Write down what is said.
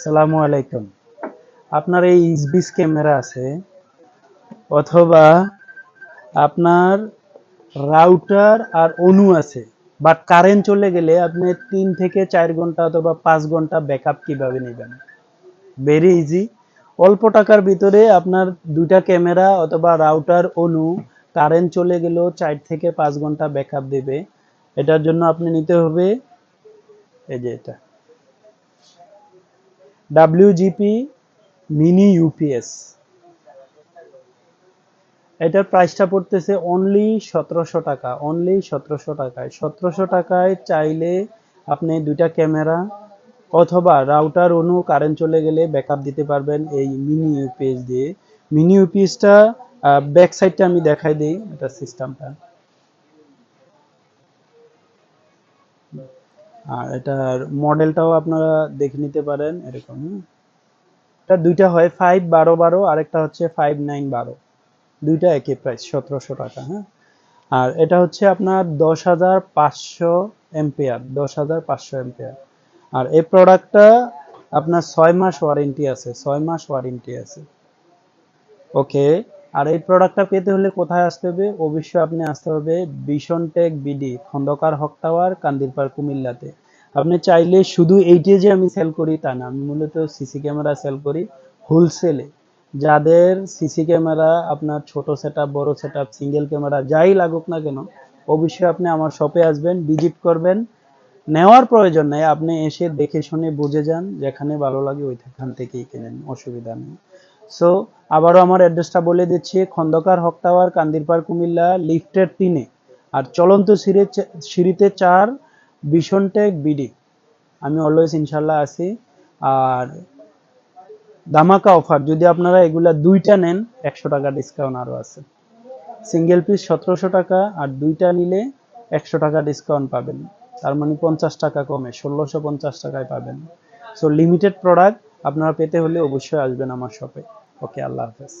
সালামু আলাইকুম। আপনার এই ইসবিস ক্যামেরা আছে অথবা আপনার রাউটার আর অনু আছে বাট কারেন্ট চলে গেলে আপনি তিন থেকে চার ঘণ্টা অথবা পাঁচ ঘণ্টা ব্যাকআপ কীভাবে নেবেন? ভেরি ইজি অল্প টাকার ভিতরে আপনার দুইটা ক্যামেরা অথবা রাউটার, অনু কারেন্ট চলে গেলেও চার থেকে পাঁচ ঘণ্টা ব্যাকআপ দেবে। এটার জন্য আপনি নিতে হবে, এই যে এটা। ডাব্লিউজিপি মিনি ইউপিএস এটার প্রাইসটা পড়তেছে অনলি সতেরোশো টাকা অনলি সতেরোশো টাকায়। সতেরোশো টাকায় চাইলে আপনি দুইটা ক্যামেরা অথবা রাউটার অনু কারেন্ট চলে গেলে ব্যাকআপ দিতে পারবেন এই মিনি ইউপিএস দিয়ে। মিনি ইউপিএসটা ব্যাক সাইডটা আমি দেখাই দিই, এটা সিস্টেমটা আর এটার মডেলটাও আপনারা দেখে নিতে পারেন, এরকম হুম। এটা দুইটা হয় ফাইভ বারো বারো, আরেকটা হচ্ছে ফাইভ নাইন বারো। দুইটা একই প্রাইস সতেরোশো টাকা হ্যাঁ। আর এটা হচ্ছে আপনার দশ হাজার পাঁচশো এম্পিয়ার দশ হাজার পাঁচশো এম্পিয়ার আর এই প্রোডাক্টটা আপনার ছয় মাস ওয়ারেন্টি আছে, ছয় মাস ওয়ারেন্টি আছে। ওকে আর এই প্রোডাক্টটা পেতে হলে কোথায় আসতে হবে? অবশ্যই আপনি আসতে হবে vision tech BD Khandakar Haque tower, Kandirpar, কুমিল্লাতে। আপনি চাইলে শুধু এইটে যে আমি সেল করি তা না, আমি মূলত সিসি ক্যামেরা সেল করি হোলসেলে যাদের সিসি ক্যামেরা আপনার ছোট সেটআপ বড় সেটআপ সিঙ্গেল ক্যামেরা যাই লাগুক না কেন, অবশ্যই আপনি আমার শপে আসবেন ভিজিট করবেন। নেওয়ার প্রয়োজন নেই, আপনি এসে দেখে শুনে বুঝে যান, যেখানে ভালো লাগে ওইখান থেকেই কেনেন, অসুবিধা নেই। সো আবারও আমার অ্যাড্রেসটা বলে দিচ্ছি, খন্দকার হক টাওয়ার, কান্দিরপাড়, কুমিল্লা লিফটের তিনে। আর চলন্ত সিঁড়ি সিঁড়িতে চার বিশনটেক বিডি আমি অলওয়েজ ইনশাল্লাহ আছি। আর ধামাকা অফার যদি আপনারা এগুলা দুইটা নেন, একশো টাকা ডিসকাউন্ট আরও আছে। সিঙ্গেল পিস সতেরোশো টাকা, আর দুইটা নিলে একশো টাকা ডিসকাউন্ট পাবেন। তার মানে পঞ্চাশ টাকা কমে, ষোলোশো পঞ্চাশ টাকায় পাবেন। সো লিমিটেড প্রোডাক্ট আপনারা পেতে হলে অবশ্যই আসবেন আমার শপে ওকে আল্লাহ হাফেজ